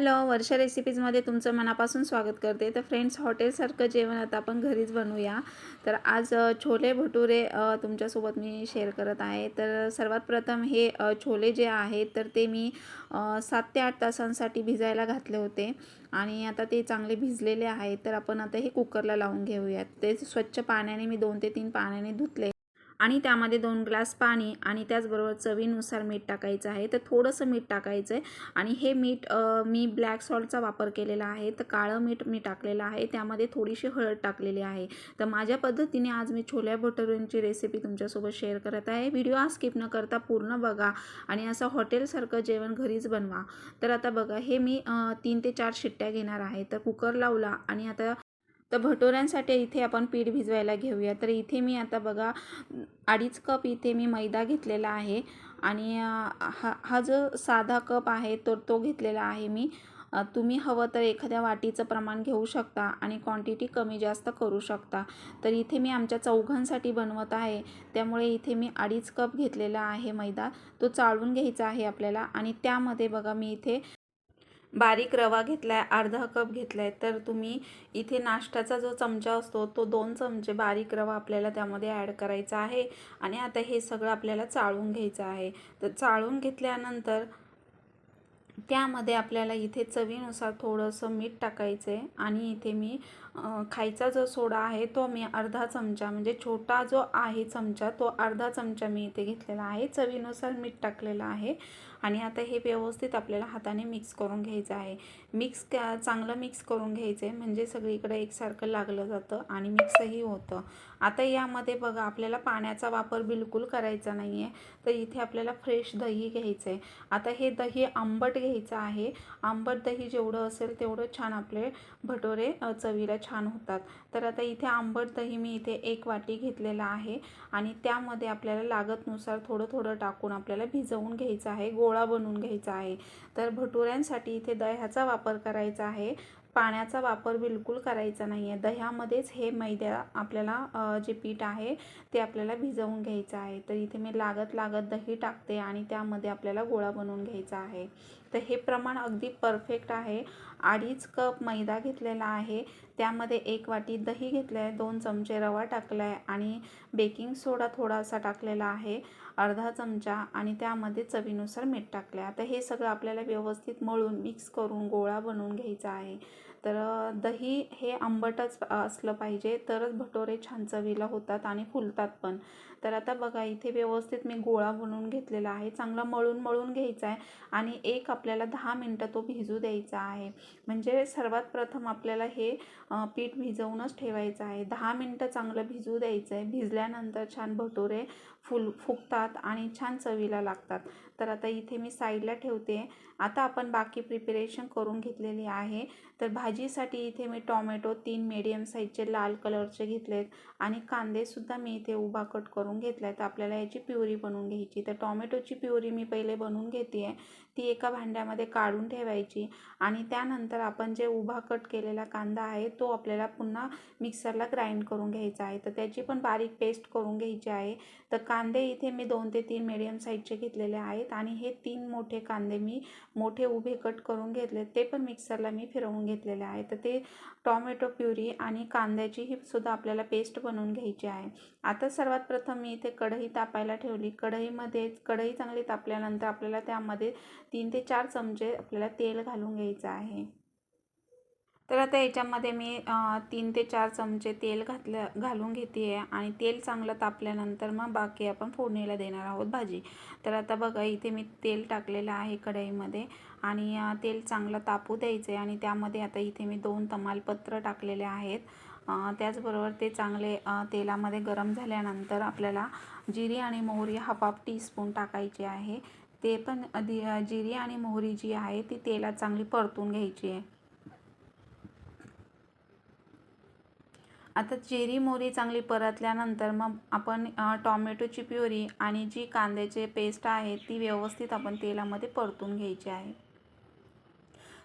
Hello वर्षा रेसिपीजमध्ये तुमचं मनापासून स्वागत करते. तर फ्रेंड्स हॉटेलसारखं जेवण आता आपण घरीच बनवूया. तर आज छोले भटुरे तुमच्यासोबत मी शेअर करत आहे. तर सर्वात प्रथम हे छोले जे आहेत तर ते मी सात ते आठ तासांसाठी भिजायला घातले होते. आणि आता ते चांगले भिजलेले आहेत. तर आपण आता हे कुकरला लावून घेऊयात. ते स्वच्छ पाण्याने मी दोन ते तीन पाण्याने धुतले. आणि त्यामध्ये दोन ग्लास पाणी आणि त्याचबरोबर चवीनुसार मीठ टाकायचं आहे. तर थोडंसं मीठ टाकायचं आहे आणि हे मीठ मी ब्लॅक सॉल्टचा वापर केलेला आहे. तर काळं मीठ मी टाकलेलं आहे. त्यामध्ये थोडीशी हळद टाकलेली आहे. तर माझ्या पद्धतीने आज मी छोल्या भटुरेंची रेसिपी तुमच्यासोबत शेअर करत आहे. व्हिडिओ हा स्किप न करता पूर्ण बघा आणि असं हॉटेलसारखं जेवण घरीच बनवा. तर आता बघा हे मी तीन ते चार शिट्ट्या घेणार आहे. तर कुकर लावला आणि आता तर भटुऱ्यांसाठी इथे आपण पीठ भिजवायला घेऊया. तर इथे मी आता बघा अडीच कप इथे मी मैदा घेतलेला आहे. आणि हा हा जो साधा कप आहे तो तो घेतलेला आहे मी. तुम्ही हवं तर एखाद्या वाटीचं प्रमाण घेऊ शकता आणि क्वांटिटी कमी जास्त करू शकता. तर इथे मी आमच्या चौघांसाठी बनवत आहे. त्यामुळे इथे मी अडीच कप घेतलेला आहे मैदा. तो चाळून घ्यायचा आहे आपल्याला. आणि त्यामध्ये बघा मी इथे बारीक रवा घेतला आहे अर्धा कप घेतला आहे तर तुम्ही इथे नाश्त्याचा जो चमचा असतो तो दोन चमचे बारीक रवा आपल्याला त्यामध्ये ॲड करायचा आहे. आणि आता हे सगळं आपल्याला चाळून घ्यायचं आहे. तर चाळून घेतल्यानंतर त्यामध्ये आपल्याला इथे चवीनुसार थोडंसं मीठ टाकायचं आहे आणि इथे मी खायचा जो सोडा आहे तो मी अर्धा चमचा म्हणजे छोटा जो आहे चमचा तो अर्धा चमचा मी इथे घेतलेला आहे. चवीनुसार मीठ टाकलेलं आहे आणि आता हे व्यवस्थित आपल्याला हाताने मिक्स करून घ्यायचं आहे. मिक्स चांगलं मिक्स करून घ्यायचं आहे म्हणजे सगळीकडे एकसारखं लागलं जातं आणि मिक्सही होतं. आता यामध्ये बघा आपल्याला पाण्याचा वापर बिलकुल करायचा नाही आहे तर इथे आपल्याला फ्रेश दही घ्यायचं आहे आता हे दही आंबट घ्यायचं आहे. आंबट दही जेवढं असेल तेवढं छान आपले भटोरे चवीला छान छान होतात. तर आता इथे आंबट दही मी इथे एक वाटी घेतलेला आहे आणि त्यामध्ये आपल्याला लागतनुसार थोडं थोडं टाकून आपल्याला भिजवून घ्यायचं आहे गोळा बनवून घ्यायचा आहे. तर भटुऱ्यांसाठी इथे दह्याचा वापर करायचा आहे. पाण्याचा वापर बिलकुल करायचा नाही आहे दह्यामध्येच हे मैद्या आपल्याला जे पीठ आहे ते आपल्याला भिजवून घ्यायचं आहे. तर इथे मी लागत लागत दही टाकते आणि त्यामध्ये आपल्याला गोळा बनवून घ्यायचा आहे. तर हे प्रमाण अगदी परफेक्ट आहे. अडीच कप मैदा घेतलेला आहे. त्यामध्ये एक वाटी दही घेतलं आहे दोन चमचे रवा टाकला आहे आणि बेकिंग सोडा थोडासा टाकलेला आहे. अर्धा चमचा आणि त्यामध्ये चवीनुसार मीठ टाकले आता हे सगळं आपल्याला व्यवस्थित मळून मिक्स करून गोळा बनवून घ्यायचा आहे. तर दही हे आंबटच असलं पाहिजे. तरच भटोरे छान चवीला होतात आणि फुलतात पण. तर आता बघा इथे व्यवस्थित मी गोळा बनवून घेतलेला आहे. चांगला मळून मळून घ्यायचा आहे आणि एक आपल्याला दहा मिनटं तो भिजू द्यायचा आहे. म्हणजे सर्वात प्रथम आपल्याला हे पीठ भिजवूनच ठेवायचं आहे. दहा मिनटं चांगलं भिजू द्यायचं आहे भिजल्यानंतर छान भटोरे फुल फुगतात आणि छान चवीला लागतात. तर आता इथे मी साईडला ठेवते. आता आपण बाकी प्रिपरेशन करून घेतलेली आहे. तर भाजीसाठी इथे मी टॉमॅटो तीन मीडियम साईजचे लाल कलरचे घेतलेत आणि कांदेसुद्धा मी इथे उभा कट करून घेतला आहे तर आपल्याला याची प्युरी बनवून घ्यायची. तर टॉमॅटोची प्युरी मी पहिले बनवून घेते आहे ती एका भांड्यामध्ये काढून ठेवायची आणि त्यानंतर आपण जे उभा कट केलेला कांदा आहे तो आपल्याला पुन्हा मिक्सरला ग्राइंड करून घ्यायचा आहे. तर त्याची पण बारीक पेस्ट करून घ्यायची आहे. तर कांदे इथे मी दोन ते तीन मीडियम साईजचे घेतलेले आहेत आणि हे तीन मोठे कांदे मी मोठे उभे कट करून घेतले ते पण मिक्सरला मी फिरवून घेतलेले आहे तर ते टॉमॅटो प्युरी आणि कांद्याची ही सुद्धा आपल्याला पेस्ट बनवून घ्यायची आहे. आता सर्वात प्रथम मी इथे कढई तापायला ठेवली. कढईमध्ये कढई चांगली तापल्यानंतर आपल्याला त्यामध्ये तीन ते चार चमचे आपल्याला तेल घालून घ्यायचं आहे. तर आता याच्यामध्ये मी तीन ते चार चमचे तेल घातलं घालून घेते आहे आणि तेल चांगलं तापल्यानंतर मग बाकी आपण फोडणीला देणार आहोत भाजी. तर आता बघा इथे मी तेल टाकलेलं आहे कढईमध्ये आणि तेल चांगलं तापू द्यायचं आहे आणि त्यामध्ये आता इथे मी दोन तमालपत्र टाकलेले आहेत. त्याचबरोबर ते चांगले तेलामध्ये गरम झाल्यानंतर आपल्याला जिरी आणि मोहरी हाफ हाफ टीस्पून टाकायची आहे. ते पण जिरी आणि मोहरी जी आहे ती तेलात चांगली परतून घ्यायची आहे. आता जिरी मोरी चांगली परतल्यानंतर मग आपण टॉमॅटोची प्युरी आणि जी कांद्याची पेस्ट आहे ती व्यवस्थित आपण तेलामध्ये परतून घ्यायची आहे.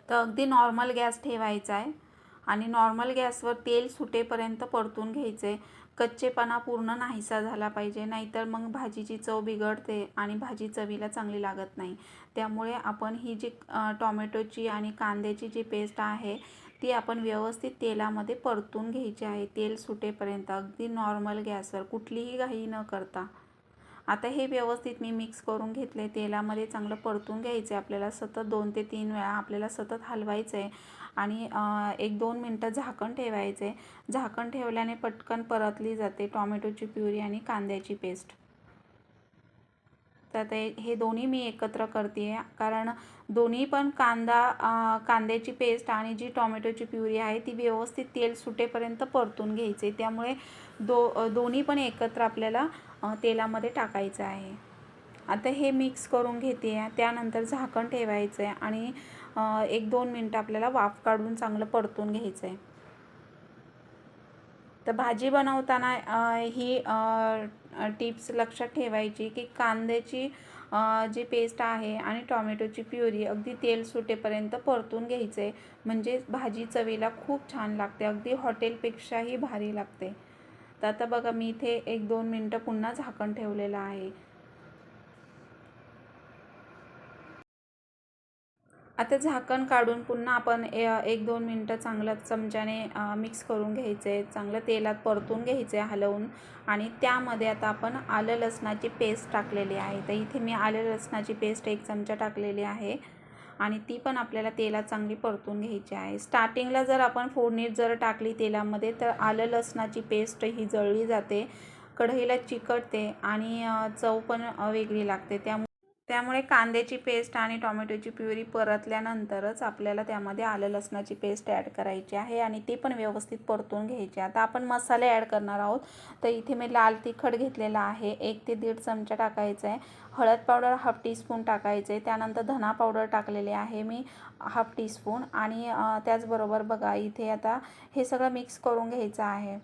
तर अगदी नॉर्मल गॅस ठेवायचा आहे आणि नॉर्मल गॅसवर तेल सुटेपर्यंत परतून घ्यायचे. कच्चेपणा पूर्ण नाहीसा झाला पाहिजे नाहीतर मग भाजीची चव बिघडते आणि भाजी चवीला चांगली लागत नाही. त्यामुळे आपण ही जी टॉमॅटोची आणि कांद्याची जी पेस्ट आहे ती आपण व्यवस्थित तेलामध्ये परतून घ्यायची आहे. तेल सुटेपर्यंत अगदी नॉर्मल गॅसवर कुठलीही घाई न करता. आता हे व्यवस्थित मी मिक्स करून घेतले तेलामध्ये चांगलं परतून घ्यायचं आहे आपल्याला सतत दोन ते तीन वेळा आपल्याला सतत हलवायचं आहे आणि एक दोन मिनटं झाकण ठेवायचं आहे झाकण ठेवल्याने पटकन परतली जाते टॉमॅटोची प्युरी आणि कांद्याची पेस्ट. शकता. ते हे दोन्ही मी एकत्र करते आहे कारण दोन्ही पण कांदा कांद्याची पेस्ट आणि जी टॉमॅटोची प्युरी आहे ती व्यवस्थित तेल सुटेपर्यंत परतून घ्यायचे त्यामुळे दो दोन्ही पण एकत्र आपल्याला तेलामध्ये टाकायचं आहे. आता हे मिक्स करून घेते आहे त्यानंतर झाकण ठेवायचं आहे आणि एक दोन मिनटं आपल्याला वाफ काढून चांगलं परतून घ्यायचं आहे तर भाजी बनवताना ही टिप्स लक्षात ठेवायची की कांद्याची जी पेस्ट आहे आणि टॉमॅटोची प्युरी अगदी तेल सुटेपर्यंत परतून घ्यायचे. म्हणजे भाजी चवीला खूप छान लागते. अगदी हॉटेलपेक्षाही भारी लागते. तर आता बघा मी इथे एक दोन मिनटं पुन्हा झाकण ठेवलेलं आहे. आता झाकण काढून पुन्हा आपण ए- एक दोन मिनटं चांगलं चमच्याने मिक्स करून घ्यायचं आहे चांगलं तेलात परतून घ्यायचं आहे हलवून आणि त्यामध्ये आता आपण आलं लसणाची पेस्ट टाकलेली आहे. तर इथे मी आलं लसणाची पेस्ट एक चमचा टाकलेली आहे आणि ती पण आपल्याला तेलात चांगली परतून घ्यायची आहे. स्टार्टिंगला जर आपण फोडणीत जर टाकली तेलामध्ये तर आलं लसणाची पेस्ट ही जळली जाते कढईला चिकटते आणि चव पण वेगळी लागते. त्यामुळे त्यामुळे कांद्याची पेस्ट आणि टॉमॅटोची प्युरी परतल्यानंतरच आपल्याला त्यामध्ये आलं लसणाची पेस्ट ॲड करायची आहे आणि ती पण व्यवस्थित परतून घ्यायची. आता आपण मसाले ॲड करणार आहोत. तर इथे मी लाल तिखट घेतलेला आहे. एक ते दीड चमचा टाकायचा आहे. हळद पावडर हाफ टीस्पून टाकायचं आहे. त्यानंतर धना पावडर टाकलेले आहे मी हाफ टीस्पून आणि त्याचबरोबर बघा इथे आता हे सगळं मिक्स करून घ्यायचं आहे.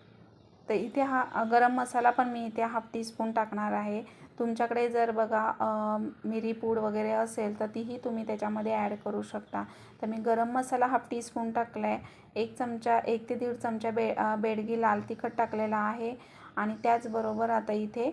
तर इथे हा गरम मसाला पण मी इथे हाफ टीस्पून टाकणार आहे. तुमच्याकडे जर बघा मिरी पूड वगैरे असेल तर तीही तुम्ही त्याच्यामध्ये ॲड करू शकता. तर मी गरम मसाला हाफ टीस्पून टाकला आहे एक चमचा एक ते दीड चमचा बे बेडगी लाल तिखट टाकलेला आहे. आणि त्याचबरोबर आता इथे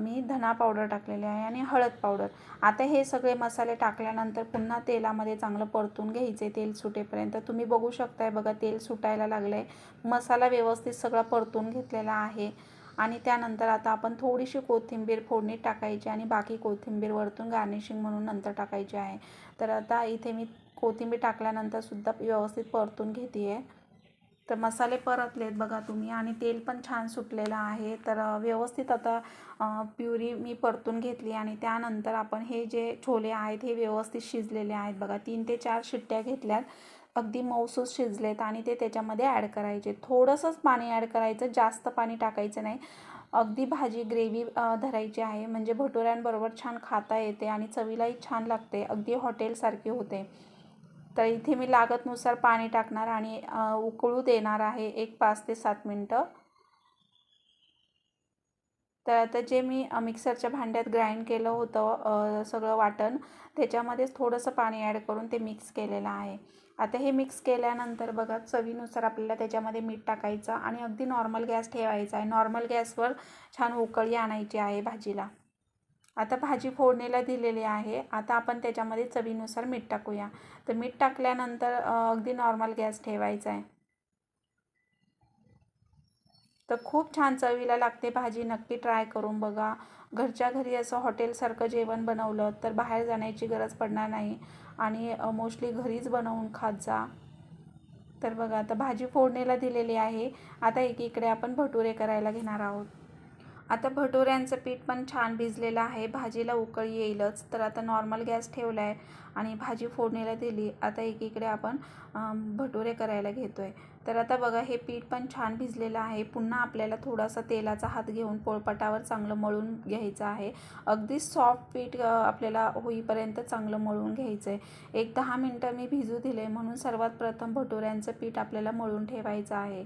मी धना पावडर टाकलेले आहे आणि हळद पावडर. आता हे सगळे मसाले टाकल्यानंतर पुन्हा तेलामध्ये चांगलं परतून घ्यायचे तेल सुटेपर्यंत. तुम्ही बघू शकताय बघा तेल सुटायला लागलं आहे मसाला व्यवस्थित सगळा परतून घेतलेला आहे. आणि त्यानंतर आता आपण थोडीशी कोथिंबीर फोडणीत टाकायची आणि बाकी कोथिंबीर वरतून गार्निशिंग म्हणून नंतर टाकायची आहे. तर आता इथे मी कोथिंबीर टाकल्यानंतर सुद्धा व्यवस्थित परतून घेते आहे तर मसाले परतलेत बघा तुम्ही आणि तेल पण छान सुटलेलं आहे. तर व्यवस्थित आता प्युरी मी परतून घेतली आणि त्यानंतर आपण हे जे छोले आहेत हे व्यवस्थित शिजलेले आहेत बघा. तीन ते चार शिट्ट्या घेतल्यात. अगदी मऊसूस शिजलेत आणि ते त्याच्यामध्ये ॲड करायचे. थोडंसंच पाणी ॲड करायचं जास्त पाणी टाकायचं नाही. अगदी भाजी ग्रेव्ही धरायची आहे. म्हणजे भटुऱ्यांबरोबर छान खाता येते आणि चवीलाही छान लागते. अगदी हॉटेलसारखी होते. तर इथे मी लागतनुसार पाणी टाकणार आणि उकळू देणार आहे एक पाच ते सात मिनटं. तर आता जे मी मिक्सरच्या भांड्यात ग्राइंड केलं होतं सगळं वाटण त्याच्यामध्येच थोडंसं पाणी ॲड करून ते मिक्स केलेलं आहे. आता हे मिक्स केल्यानंतर बघा चवीनुसार आपल्याला त्याच्यामध्ये मीठ टाकायचं आणि अगदी नॉर्मल गॅस ठेवायचा आहे. नॉर्मल गॅसवर छान उकळी आणायची आहे भाजीला. आता भाजी फोडणीला दिलेली आहे. आता आपण त्याच्यामध्ये चवीनुसार मीठ टाकूया. तर मीठ टाकल्यानंतर अगदी नॉर्मल गॅस ठेवायचा आहे. तर खूप छान चवीला लागते भाजी. नक्की ट्राय करून बघा. घरच्या घरी असं हॉटेलसारखं जेवण बनवलं तर बाहेर जाण्याची गरज पडणार नाही. आणि मोस्टली घरीच बनवून खात जा. तर बघा आता भाजी फोडणीला दिलेली आहे. आता एकीकडे आपण भटुरे करायला घेणार आहोत. आता भटुऱ्यांचं पीठ पण छान भिजलेलं आहे. भाजीला उकळी येईलच. तर आता नॉर्मल गॅस ठेवला आहे आणि भाजी फोडणीला दिली. आता एकीकडे आपण भटुरे करायला घेतो आहे तर आता बघा हे पीठ पण छान भिजलेलं आहे. पुन्हा आपल्याला थोडासा तेलाचा हात घेऊन पोळपाटावर चांगलं मळून घ्यायचं आहे. अगदी सॉफ्ट पीठ आपल्याला होईपर्यंत चांगलं मळून घ्यायचं आहे एक दहा मिनटं मी भिजू दिले. म्हणून सर्वात प्रथम भटुऱ्यांचं पीठ आपल्याला मळून ठेवायचं आहे.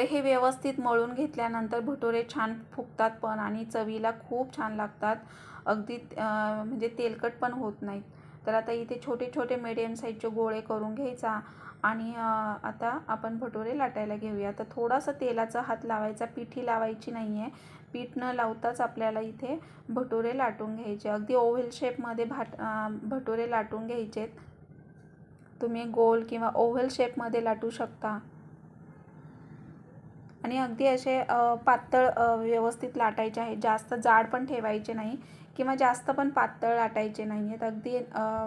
तर हे व्यवस्थित मळून घेतल्यानंतर भटुरे छान फुगतात पण आणि चवीला खूप छान लागतात. अगदी म्हणजे तेलकट पण होत नाहीत. तर आता इथे छोटे छोटे मिडियम साईजचे गोळे करून घ्यायचा आणि आता आपण भटुरे लाटायला घेऊया. तर थोडासा तेलाचा हात लावायचा पिठी लावायची नाही आहे पीठ न लावताच आपल्याला इथे भटुरे लाटून घ्यायचे. अगदी ओव्हल शेपमध्ये भाट भटुरे लाटून घ्यायचेत. तुम्ही गोल किंवा ओव्हल शेपमध्ये लाटू शकता. आणि अगदी असे पातळ व्यवस्थित लाटायचे आहे. जास्त जाड पण ठेवायचे नाही किंवा जास्त पण पातळ लाटायचे नाही आहेत अगदी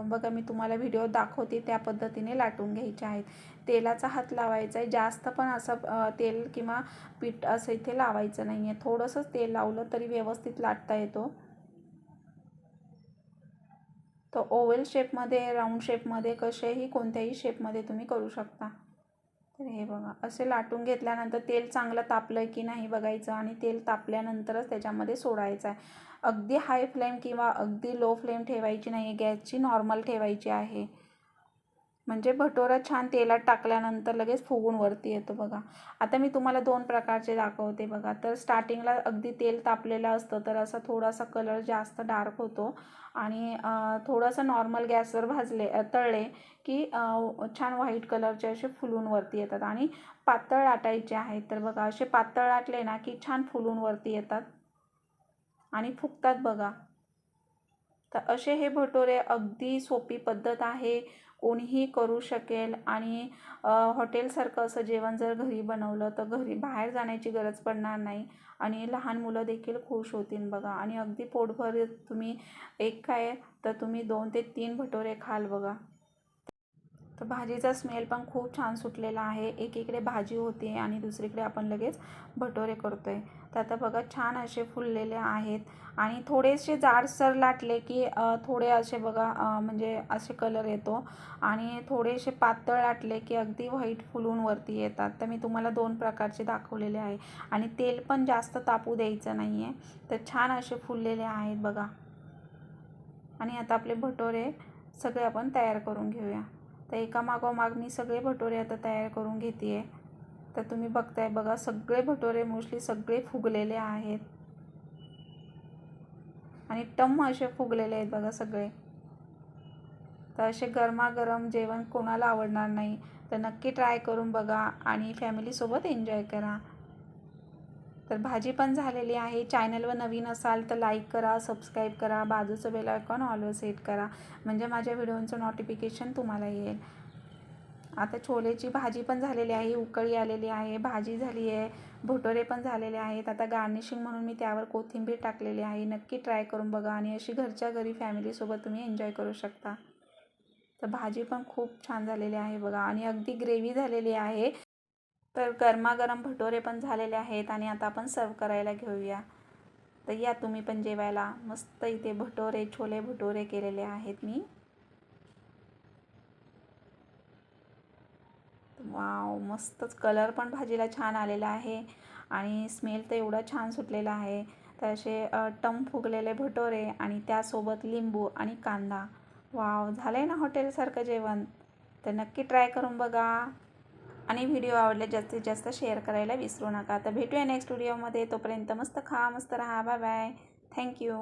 बघा मी तुम्हाला व्हिडिओ दाखवते त्या पद्धतीने लाटून घ्यायचे आहेत. तेलाचा हात लावायचा आहे. जास्त पण असं तेल किंवा पीठ असं इथे लावायचं नाही आहे थोडंसंच तेल लावलं तरी व्यवस्थित लाटता येतो. तर ओवल शेपमध्ये राऊंड शेपमध्ये कसेही कोणत्याही शेपमध्ये तुम्ही करू शकता. तर हे बघा असे लाटून घेतल्यानंतर तेल चांगलं तापलं की नाही बघायचं आणि तेल तापल्यानंतरच त्याच्यामध्ये सोडायचं आहे. अगदी हाय फ्लेम किंवा अगदी लो फ्लेम ठेवायची नाही गॅसची नॉर्मल ठेवायची आहे. म्हणजे भटोरा छान तेलात टाकल्यानंतर लगेच फुगून वरती येतो बघा. आता मी तुम्हाला दोन प्रकारचे दाखवते बघा. तर स्टार्टिंगला अगदी तेल तापलेलं असतं तर असा थोडासा कलर जास्त डार्क होतो. आणि थोडंसं नॉर्मल गॅसवर भाजले तळले की छान व्हाईट कलरचे असे फुलून वरती येतात. आणि पातळ लाटायचे आहेत तर बघा असे पातळ लाटले ना की छान फुलून वरती येतात. आणि फुगतात बघा. तर असे हे भटोरे अगदी सोपी पद्धत आहे. कोणीही करू शकेल आणि हॉटेलसारखं असं जेवण जर घरी बनवलं तर घरी बाहेर जाण्याची गरज पडणार नाही आणि लहान मुलं देखील खुश होतील बघा. आणि अगदी पोटभर तुम्ही एक काय तर तुम्ही दोन ते तीन भटोरे खाल बघा. तर भाजीचा स्मेल पण खूप छान सुटलेला आहे. एकीकडे भाजी होते आणि दुसरीकडे आपण लगेच भटोरे करतो आहे तर आता बघा छान असे फुललेले आहेत. आणि थोडेसे जाडसर लाटले की थोडे असे बघा म्हणजे असे कलर येतो. आणि थोडेसे पातळ लाटले की अगदी व्हाईट फुलून वरती येतात. तर मी तुम्हाला दोन प्रकारचे दाखवलेले आहे. आणि तेल पण जास्त तापू द्यायचं नाही आहे तर छान असे फुललेले आहेत बघा. आणि आता आपले भटोरे सगळे आपण तयार करून घेऊया. तर एका मागोमाग मी सगळे भटोरे आता तयार करून घेते आहे तर तुम्ही बघताय बघा सगळे भटोरे मोस्टली सगळे फुगलेले आहेत. आणि टम असे फुगलेले आहेत बघा सगळे. तर असे गरमागरम जेवण कोणाला आवडणार नाही तर नक्की ट्राय करून बघा आणि फॅमिलीसोबत एन्जॉय करा. तर भाजी पण झालेली आहे. चॅनलवर नवीन असाल तर लाईक करा सबस्क्राईब करा बाजूचं बेल आयकॉन ऑलवर सेट करा. म्हणजे माझ्या व्हिडिओचं नोटिफिकेशन तुम्हाला येईल. आता छोलेची भाजी पण झालेली आहे उकळी आलेली आहे भाजी झाली आहे भटोरे पण झालेले आहेत. आता गार्निशिंग म्हणून मी त्यावर कोथिंबीर टाकलेली आहे. नक्की ट्राय करून बघा आणि अशी घरच्या घरी फॅमिलीसोबत तुम्ही एन्जॉय करू शकता. तर भाजी पण खूप छान झालेली आहे बघा आणि अगदी ग्रेव्ही झालेली आहे. तर गरमागरम भटोरे पण झालेले आहेत आणि आता आपण सर्व करायला घेऊया. तर या तुम्ही पण जेवायला. मस्त इथे भटोरे छोले भटोरे केलेले आहेत मी. वाव मस्तच. कलर पण भाजीला छान आलेला आहे. आणि स्मेल तर एवढा छान सुटलेला आहे. तर असे टम फुगलेले भटोरे आणि त्यासोबत लिंबू आणि कांदा. वाव झालं आहे ना हॉटेलसारखं जेवण? तर नक्की ट्राय करून बघा. आणि व्हिडिओ आवडले जास्तीत जास्त शेअर करायला विसरू नका. तर भेटूया नेक्स्ट व्हिडिओमध्ये तोपर्यंत मस्त खा मस्त राहा. Bye bye thank you